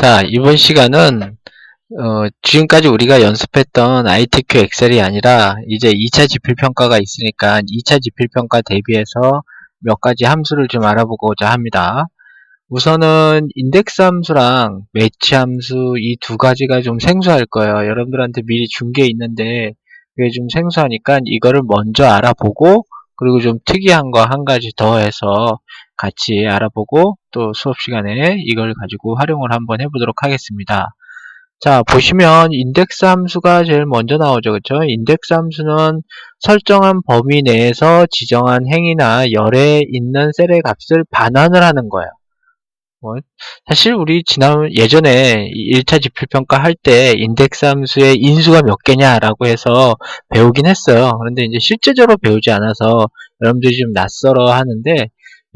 자, 이번 시간은 어, 지금까지 우리가 연습했던 ITQ 엑셀이 아니라 이제 2차 지필평가가 있으니까 2차 지필평가 대비해서 몇 가지 함수를 좀 알아보고자 합니다. 우선은 인덱스 함수랑 매치 함수 이 두 가지가 좀 생소할 거예요. 여러분들한테 미리 준 게 있는데 그게 좀 생소하니까 이거를 먼저 알아보고 그리고 좀 특이한 거 한 가지 더 해서 같이 알아보고 또 수업 시간에 이걸 가지고 활용을 한번 해보도록 하겠습니다. 자, 보시면 인덱스 함수가 제일 먼저 나오죠. 그렇죠? 인덱스 함수는 설정한 범위 내에서 지정한 행이나 열에 있는 셀의 값을 반환을 하는 거예요. 뭐, 사실 우리 지난 예전에 1차 지필평가 할 때 인덱스 함수의 인수가 몇 개냐라고 해서 배우긴 했어요. 그런데 이제 실제적으로 배우지 않아서 여러분들이 좀 낯설어 하는데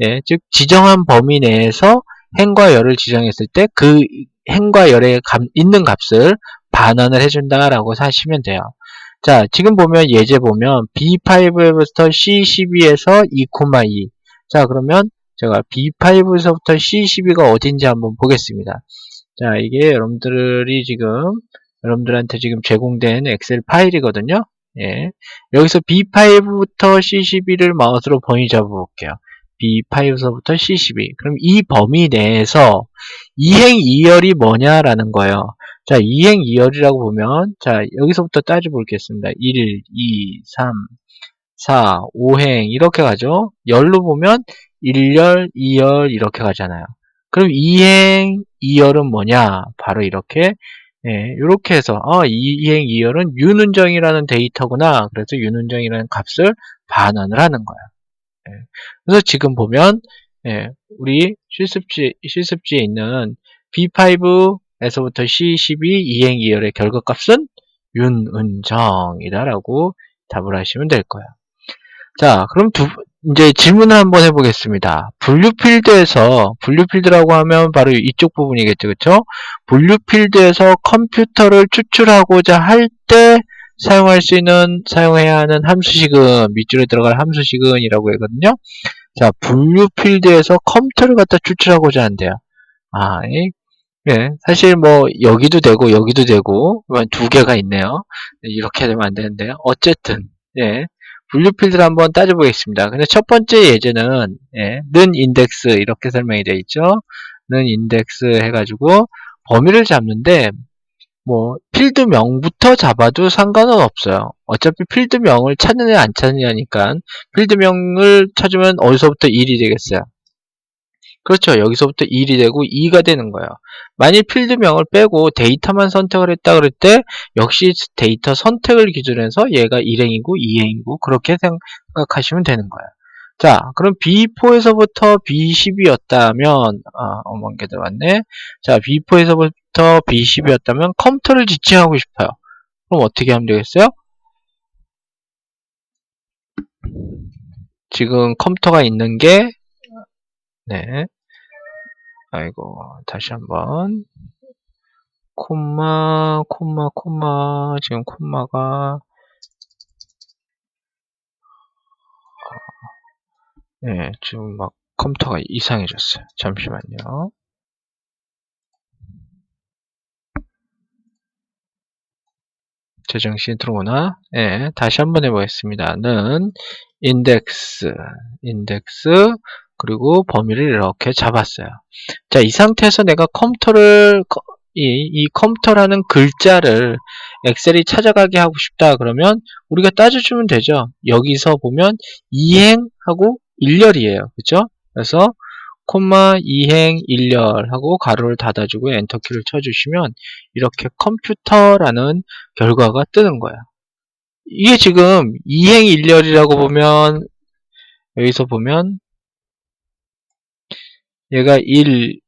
예, 즉 지정한 범위 내에서 행과 열을 지정했을 때 그 행과 열에 감, 있는 값을 반환을 해준다라고 하시면 돼요. 자, 지금 보면 예제 보면 B5부터 C12에서 2,2. 자, 그러면 제가 B5에서부터 C12가 어딘지 한번 보겠습니다. 자, 이게 여러분들이 지금 여러분들한테 지금 제공된 엑셀 파일이거든요. 예. 여기서 B5부터 C12를 마우스로 범위 잡아볼게요. B5서부터 C12. 그럼 이 범위 내에서 이행 이열이 뭐냐라는 거예요. 자, 이행 이열이라고 보면 자, 여기서부터 따져 보겠습니다. 1, 2, 3, 4, 5행 이렇게 가죠. 열로 보면 1열, 2열 이렇게 가잖아요. 그럼 이행, 2열은 뭐냐? 바로 이렇게 예, 이렇게 해서 어, 이행, 2열은 윤은정이라는 데이터구나. 그래서 윤은정이라는 값을 반환을 하는 거야. 예, 그래서 지금 보면 예, 우리 실습지, 실습지에 있는 B5에서부터 C12 이행 2열의 결과값은 윤은정이다라고 답을 하시면 될 거예요. 자, 그럼 두, 이제 질문을 한번 해보겠습니다. 분류 필드에서, 분류 필드라고 하면 바로 이쪽 부분이겠죠, 그쵸? 분류 필드에서 컴퓨터를 추출하고자 할 때 사용할 수 있는, 사용해야 하는 함수식은, 밑줄에 들어갈 함수식은이라고 하거든요. 자, 분류 필드에서 컴퓨터를 갖다 추출하고자 한대요. 아, 예, 사실 뭐, 여기도 되고, 여기도 되고, 두 개가 있네요. 이렇게 되면 안 되는데요. 어쨌든, 예. 분류 필드를 한번 따져보겠습니다. 근데 첫 번째 예제는 예, 는 인덱스 이렇게 설명이 되어 있죠. 는 인덱스 해가지고 범위를 잡는데 뭐 필드명부터 잡아도 상관은 없어요. 어차피 필드명을 찾느냐 안 찾느냐니까 필드명을 찾으면 어디서부터 1이 되겠어요. 그렇죠. 여기서부터 1이 되고 2가 되는 거예요. 만일 필드명을 빼고 데이터만 선택을 했다 그럴 때 역시 데이터 선택을 기준으로 해서 얘가 1행이고 2행이고 그렇게 생각하시면 되는 거예요. 자, 그럼 B4에서부터 B10이었다면 아, 개 들어왔네. 자, B4에서부터 B10이었다면 컴퓨터를 지칭하고 싶어요. 그럼 어떻게 하면 되겠어요? 지금 컴퓨터가 있는 게 네. 아이고, 다시 한번. 콤마, 콤마, 콤마, 지금 콤마가, 네, 지금 막 컴퓨터가 이상해졌어요. 잠시만요. 제정신이 들어오나? 네, 다시 한번 해보겠습니다. 는 인덱스, 인덱스, 그리고 범위를 이렇게 잡았어요. 자, 이 상태에서 내가 컴퓨터를 이, 이 컴퓨터라는 글자를 엑셀이 찾아가게 하고 싶다 그러면 우리가 따져주면 되죠. 여기서 보면 이행하고 일렬이에요. 그죠? 그래서 콤마 이행 일렬 하고 가로를 닫아주고 엔터키를 쳐주시면 이렇게 컴퓨터라는 결과가 뜨는 거예요. 이게 지금 이행 일렬이라고 보면 여기서 보면 얘가 1,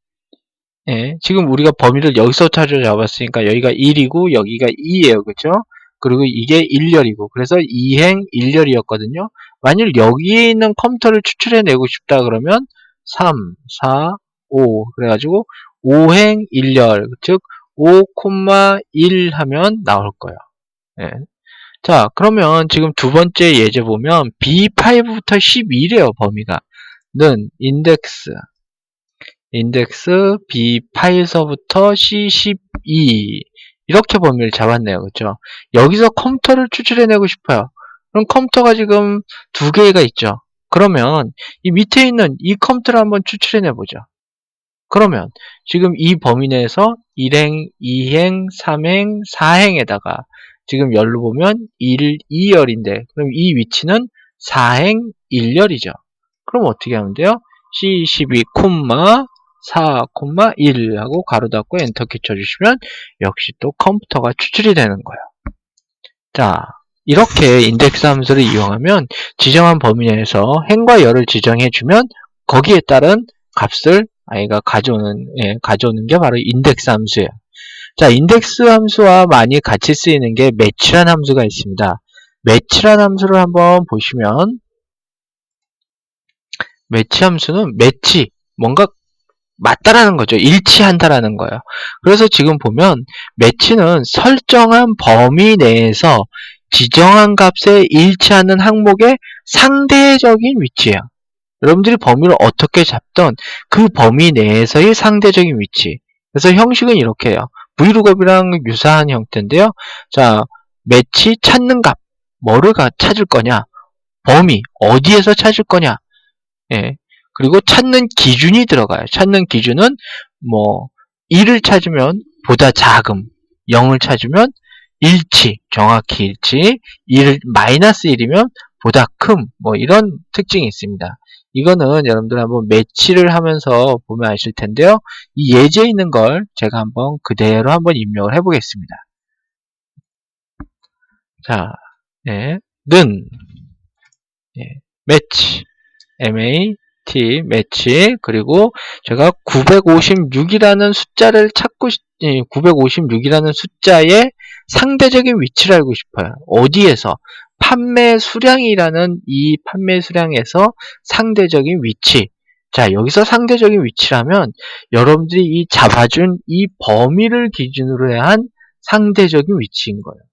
예, 지금 우리가 범위를 여기서 찾아 잡았으니까 여기가 1이고 여기가 2예요. 그쵸? 그리고 이게 1열이고 그래서 2행 1열이었거든요. 만일 여기에 있는 컴퓨터를 추출해내고 싶다 그러면 3, 4, 5 그래가지고 5행 1열 즉 5,1 하면 나올 거예요. 예. 자 그러면 지금 두 번째 예제 보면 B5부터 11이에요 범위가 는 인덱스 인덱스 B 파일서부터 C12 이렇게 범위를 잡았네요. 그렇죠? 여기서 컴퓨터를 추출해내고 싶어요. 그럼 컴퓨터가 지금 두 개가 있죠. 그러면 이 밑에 있는 이 컴퓨터를 한번 추출해내 보죠. 그러면 지금 이 범위 내에서 1행, 2행, 3행, 4행에다가 지금 열로 보면 1, 2열인데 그럼 이 위치는 4행 1열이죠. 그럼 어떻게 하면 돼요? C12, 4, 1 하고 가로 닫고 엔터키 쳐주시면 역시 또 컴퓨터가 추출이 되는 거예요. 자, 이렇게 인덱스 함수를 이용하면 지정한 범위 내에서 행과 열을 지정해주면 거기에 따른 값을 아이가 가져오는, 예, 가져오는 게 바로 인덱스 함수예요. 자, 인덱스 함수와 많이 같이 쓰이는 게 매치란 함수가 있습니다. 매치란 함수를 한번 보시면 매치 함수는 매치, 뭔가 맞다라는 거죠. 일치한다라는 거예요. 그래서 지금 보면 매치는 설정한 범위 내에서 지정한 값에 일치하는 항목의 상대적인 위치예요. 여러분들이 범위를 어떻게 잡던 그 범위 내에서의 상대적인 위치. 그래서 형식은 이렇게 해요. vlookup이랑 유사한 형태인데요. 자, 매치 찾는 값. 뭐를 찾을 거냐? 범위. 어디에서 찾을 거냐? 예. 그리고 찾는 기준이 들어가요. 찾는 기준은 뭐 1을 찾으면 보다 작음, 0을 찾으면 일치, 정확히 일치, 1 마이너스 1이면 보다 큼, 뭐 이런 특징이 있습니다. 이거는 여러분들 한번 매치를 하면서 보면 아실 텐데요. 이 예제에 있는 걸 제가 한번 그대로 한번 입력을 해 보겠습니다. 자, 네, 는, 네, 매치, MA, T, 매치, 그리고 제가 956이라는 숫자를 찾고, 956이라는 예, 숫자의 상대적인 위치를 알고 싶어요. 어디에서? 판매 수량이라는 이 판매 수량에서 상대적인 위치. 자, 여기서 상대적인 위치라면 여러분들이 이 잡아준 이 범위를 기준으로 한 상대적인 위치인 거예요.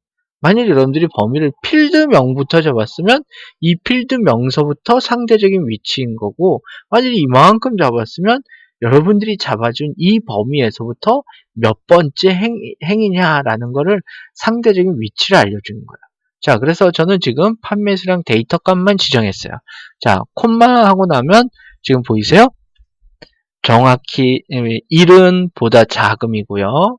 만약 여러분들이 범위를 필드명부터 잡았으면 이 필드명서부터 상대적인 위치인 거고 만약 이만큼 잡았으면 여러분들이 잡아준 이 범위에서부터 몇 번째 행, 행이냐라는 거를 상대적인 위치를 알려주는 거예요. 자, 그래서 저는 지금 판매 수량 데이터 값만 지정했어요. 자, 콤마 하고 나면 지금 보이세요? 정확히 1은 보다 작음이고요.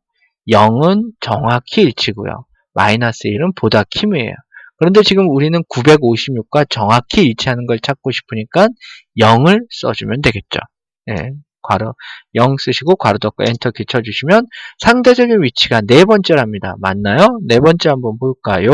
0은 정확히 일치고요. 마이너스 1은 보다 킴이에요. 그런데 지금 우리는 956과 정확히 일치하는 걸 찾고 싶으니까 0을 써주면 되겠죠. 예, 괄호 0 쓰시고 괄호 닫고 엔터 키 쳐주시면 상대적인 위치가 네 번째랍니다. 맞나요? 네 번째 한번 볼까요?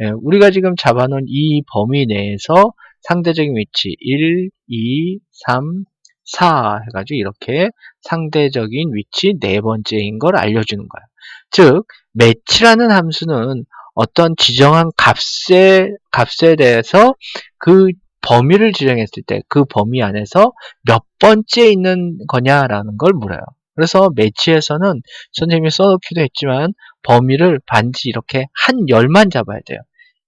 예, 우리가 지금 잡아놓은 이 범위 내에서 상대적인 위치 1, 2, 3, 4 해가지고 이렇게 상대적인 위치 네 번째인 걸 알려주는 거예요. 즉, 매치라는 함수는 어떤 지정한 값에, 값에 대해서 그 범위를 지정했을 때 그 범위 안에서 몇 번째 있는 거냐라는 걸 물어요. 그래서 매치에서는 선생님이 써놓기도 했지만 범위를 반드시 이렇게 한 열만 잡아야 돼요.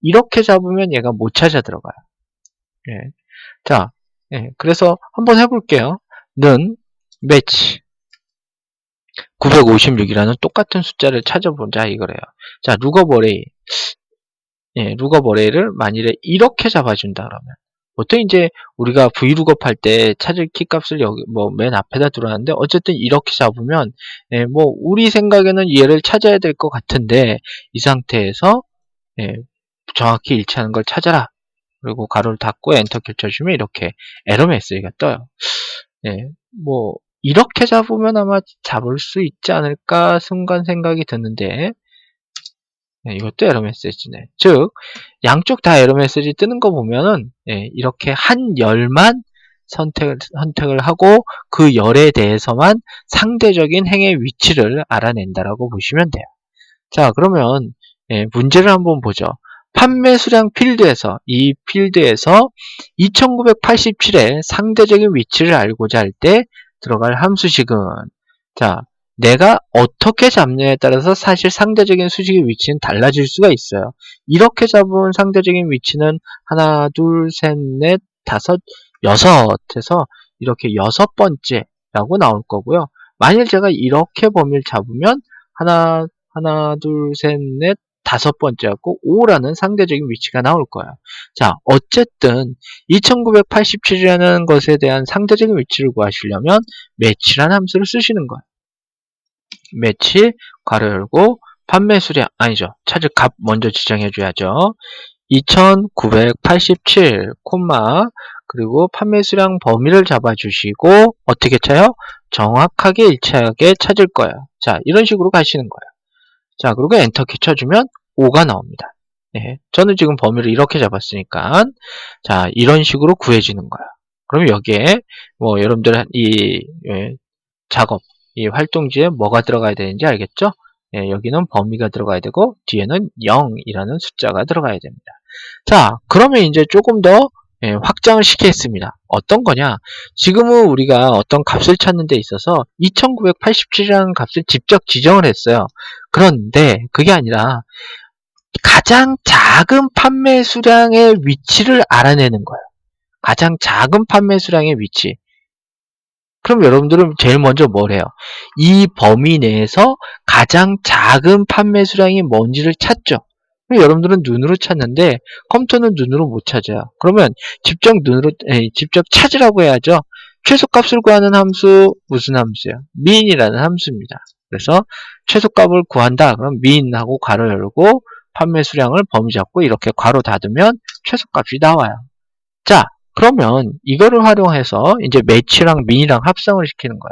이렇게 잡으면 얘가 못 찾아 들어가요. 예. 자, 예. 그래서 한번 해볼게요. 는 매치 956이라는 똑같은 숫자를 찾아보자 이거래요. 자, 어레이 예, 룩업 어레이를 만일에 이렇게 잡아준다 그러면 보통 이제 우리가 vlookup 할 때 찾을 키 값을 여기 뭐 맨 앞에다 두었는데 어쨌든 이렇게 잡으면 예, 뭐 우리 생각에는 얘를 찾아야 될 것 같은데 이 상태에서 예, 정확히 일치하는 걸 찾아라. 그리고 가로를 닫고 엔터 켜주시면 이렇게 에러 메시지가 떠요. 예, 뭐 이렇게 잡으면 아마 잡을 수 있지 않을까 순간 생각이 드는데 예, 이것도 에러 메시지네. 즉 양쪽 다 에러 메시지 뜨는 거 보면은 예, 이렇게 한 열만 선택을, 선택을 하고 그 열에 대해서만 상대적인 행의 위치를 알아낸다라고 보시면 돼요. 자 그러면 예, 문제를 한번 보죠. 판매 수량 필드에서 이 필드에서 2987의 상대적인 위치를 알고자 할 때 들어갈 함수식은 자 내가 어떻게 잡느냐에 따라서 사실 상대적인 수식의 위치는 달라질 수가 있어요. 이렇게 잡은 상대적인 위치는 하나, 둘, 셋, 넷, 다섯, 여섯에서 이렇게 여섯 번째, 라고 나올 거고요. 만일 제가 이렇게 범위를 잡으면 하나, 하나, 둘, 셋, 넷, 다섯 번째였고 5라는 상대적인 위치가 나올 거예요. 자, 어쨌든 2987이라는 것에 대한 상대적인 위치를 구하시려면 매치라는 함수를 쓰시는 거예요. 매치, 괄호 열고 판매 수량, 아니죠. 찾을 값 먼저 지정해 줘야죠. 2987, 콤마, 그리고 판매 수량 범위를 잡아주시고 어떻게 쳐요? 정확하게 일치하게 찾을 거예요. 자, 이런 식으로 가시는 거예요. 자, 그리고 엔터키 쳐주면 5가 나옵니다. 네, 저는 지금 범위를 이렇게 잡았으니까 자, 이런 식으로 구해지는 거예요. 그럼 여기에 뭐 여러분들 이 예, 작업, 이 활동지에 뭐가 들어가야 되는지 알겠죠? 예, 여기는 범위가 들어가야 되고 뒤에는 0이라는 숫자가 들어가야 됩니다. 자, 그러면 이제 조금 더 예, 확장을 시키겠습니다. 어떤 거냐? 지금은 우리가 어떤 값을 찾는 데 있어서 2987이라는 값을 직접 지정을 했어요. 그런데 그게 아니라 가장 작은 판매 수량의 위치를 알아내는 거예요. 가장 작은 판매 수량의 위치. 그럼 여러분들은 제일 먼저 뭘 해요? 이 범위 내에서 가장 작은 판매 수량이 뭔지를 찾죠. 여러분들은 눈으로 찾는데 컴퓨터는 눈으로 못 찾아요. 그러면 직접 눈으로 에이, 직접 찾으라고 해야죠. 최소값을 구하는 함수 무슨 함수예요? 민이라는 함수입니다. 그래서 최소값을 구한다. 그럼 민하고 괄호 열고 판매 수량을 범위 잡고 이렇게 괄호 닫으면 최소값이 나와요. 자, 그러면 이거를 활용해서 이제 매치랑 민이랑 합성을 시키는 거예요.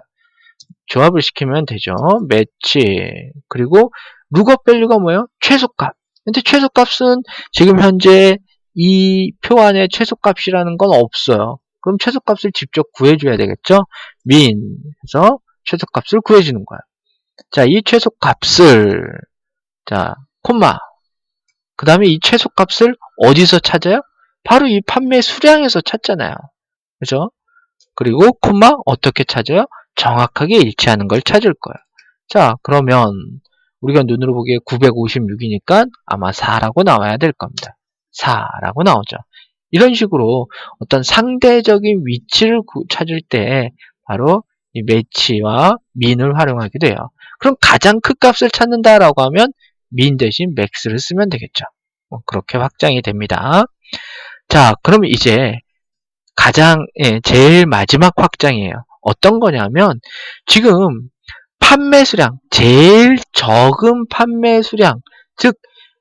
조합을 시키면 되죠. 매치 그리고 룩업 밸류가 뭐예요? 최소값. 근데 최소값은 지금 현재 이 표 안에 최소값이라는 건 없어요. 그럼 최소값을 직접 구해줘야 되겠죠? 민 해서 최소값을 구해주는 거예요. 자, 이 최소값을 자, 콤마 그 다음에 이 최소값을 어디서 찾아요? 바로 이 판매 수량에서 찾잖아요. 그죠? 그리고 콤마 어떻게 찾아요? 정확하게 일치하는 걸 찾을 거예요. 자, 그러면 우리가 눈으로 보기에 956이니까 아마 4라고 나와야 될 겁니다. 4라고 나오죠. 이런 식으로 어떤 상대적인 위치를 찾을 때 바로 이 매치와 민을 활용하게 돼요. 그럼 가장 큰 값을 찾는다라고 하면 민 대신 맥스를 쓰면 되겠죠. 뭐 그렇게 확장이 됩니다. 자, 그럼 이제 가장 예, 제일 마지막 확장이에요. 어떤 거냐면 지금 판매 수량, 제일 적은 판매 수량, 즉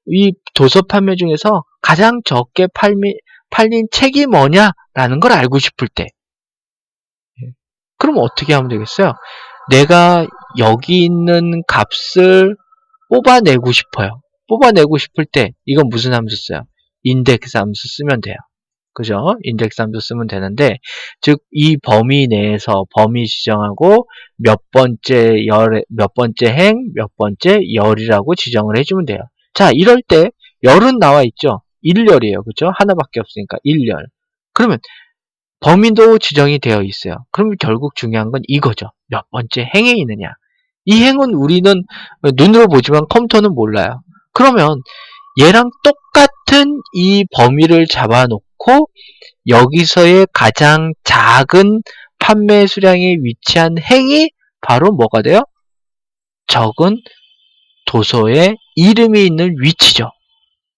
이 도서 판매 중에서 가장 적게 팔미, 팔린 책이 뭐냐라는 걸 알고 싶을 때 예, 그럼 어떻게 하면 되겠어요? 내가 여기 있는 값을 뽑아내고 싶어요. 뽑아내고 싶을 때 이건 무슨 함수 써요? 인덱스 함수 쓰면 돼요. 그죠? 인덱스 함수 쓰면 되는데 즉 이 범위 내에서 범위 지정하고 몇 번째 열, 몇 번째 행, 몇 번째 열이라고 지정을 해주면 돼요. 자, 이럴 때 열은 나와 있죠? 1열이에요. 그죠? 하나밖에 없으니까 1열. 그러면 범위도 지정이 되어 있어요. 그러면 결국 중요한 건 이거죠. 몇 번째 행에 있느냐. 이 행은 우리는 눈으로 보지만 컴퓨터는 몰라요. 그러면 얘랑 똑같은 이 범위를 잡아놓고 여기서의 가장 작은 판매 수량에 위치한 행이 바로 뭐가 돼요? 적은 도서의 이름이 있는 위치죠.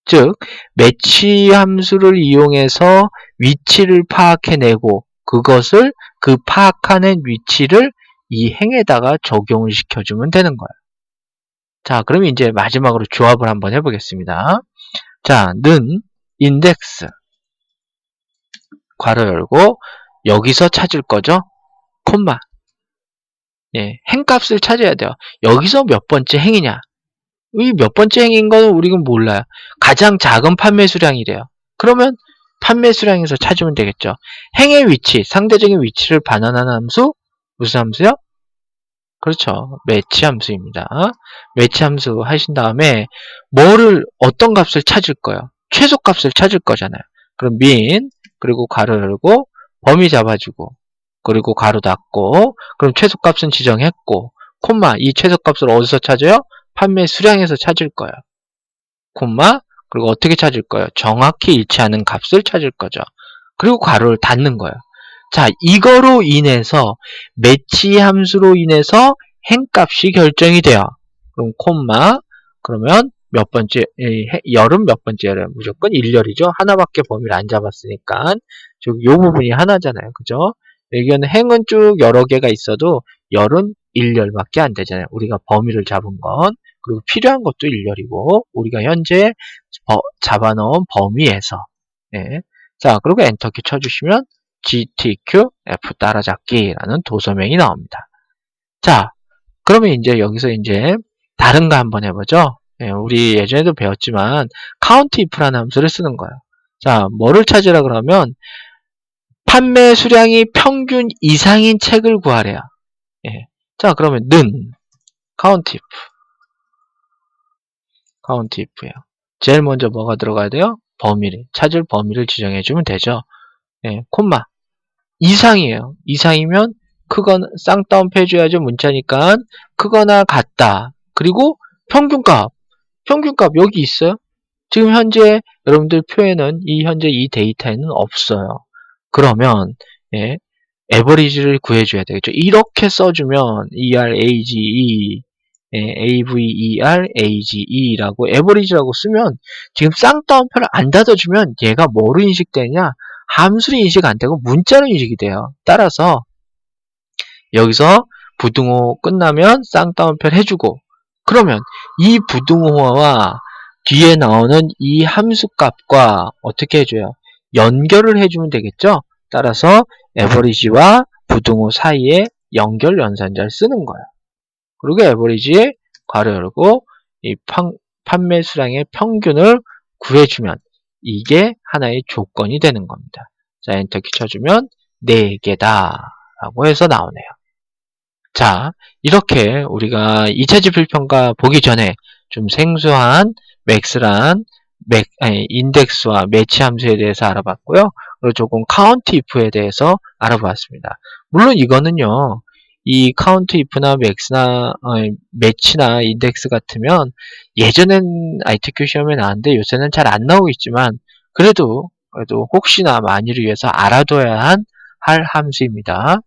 즉, 매치 함수를 이용해서 위치를 파악해내고 그것을 그 파악하는 위치를 이 행에다가 적용을 시켜주면 되는 거예요. 자, 그럼 이제 마지막으로 조합을 한번 해보겠습니다. 자, 는 인덱스 괄호 열고 여기서 찾을 거죠? 콤마 예, 행값을 찾아야 돼요. 여기서 몇 번째 행이냐? 이 몇 번째 행인 거는 우리가 몰라요. 가장 작은 판매 수량이래요. 그러면 판매 수량에서 찾으면 되겠죠. 행의 위치, 상대적인 위치를 반환하는 함수 무슨 함수요? 그렇죠. 매치 함수입니다. 매치 함수 하신 다음에 뭐를 어떤 값을 찾을 거예요? 최소 값을 찾을 거잖아요. 그럼 민 그리고 가로 열고 범위 잡아주고 그리고 가로 닫고 그럼 최소 값은 지정했고 콤마 이 최소 값을 어디서 찾아요? 판매 수량에서 찾을 거예요. 콤마 그리고 어떻게 찾을 거예요? 정확히 일치하는 값을 찾을 거죠. 그리고 가로를 닫는 거예요. 자, 이거로 인해서 매치 함수로 인해서 행값이 결정이 돼요. 그럼 콤마 그러면 몇 번째 열은 몇 번째래? 무조건 일열이죠. 하나밖에 범위를 안 잡았으니까 즉 요 부분이 하나잖아요. 그죠? 여기는 행은 쭉 여러 개가 있어도 열은 일열밖에 안 되잖아요. 우리가 범위를 잡은 건 그리고 필요한 것도 일열이고 우리가 현재 버- 잡아놓은 범위에서 예. 자 그리고 엔터키 쳐주시면 GTQ F 따라잡기라는 도서명이 나옵니다. 자 그러면 이제 여기서 이제 다른 거 한번 해보죠. 예, 우리 예전에도 배웠지만 count if라는 함수를 쓰는 거예요. 자 뭐를 찾으라 그러면 판매 수량이 평균 이상인 책을 구하래요. 예. 자 그러면 는 count if count if예요. 제일 먼저 뭐가 들어가야 돼요? 범위를 찾을 범위를 지정해 주면 되죠. 예, 콤마 이상이에요. 이상이면 크거나 쌍따옴표 해줘야죠. 문자니까 크거나 같다. 그리고 평균값 평균값 여기 있어요. 지금 현재 여러분들 표에는 이 현재 이 데이터에는 없어요. 그러면 예, 에버리지를 구해줘야 되겠죠. 이렇게 써주면 ERAGE 예, AVER, AGE라고 에버리지라고 쓰면 지금 쌍따옴표를 안 닫아주면 얘가 뭐로 인식되냐? 함수로 인식 안 되고 문자로 인식이 돼요. 따라서 여기서 부등호 끝나면 쌍따옴표를 해주고 그러면 이 부등호와 뒤에 나오는 이 함수값과 어떻게 해줘요? 연결을 해주면 되겠죠? 따라서 에버리지와 부등호 사이에 연결 연산자를 쓰는 거예요. 그리고 에버리지에 괄호 열고 이 판, 판매 수량의 평균을 구해주면 이게 하나의 조건이 되는 겁니다. 자, 엔터 키 쳐주면 4개다 라고 해서 나오네요. 자, 이렇게 우리가 2차 지필평가 보기 전에 좀 생소한 맥스란 맥, 아니, 인덱스와 매치 함수에 대해서 알아봤고요. 그리고 조금 카운트 if에 대해서 알아봤습니다. 물론 이거는요, 이 카운트 if나 맥스나 어, 매치나 인덱스 같으면 예전엔 ITQ 시험에 나왔는데 요새는 잘 안 나오고 있지만 그래도 그래도 혹시나 만일을 위해서 알아둬야 한, 할 함수입니다.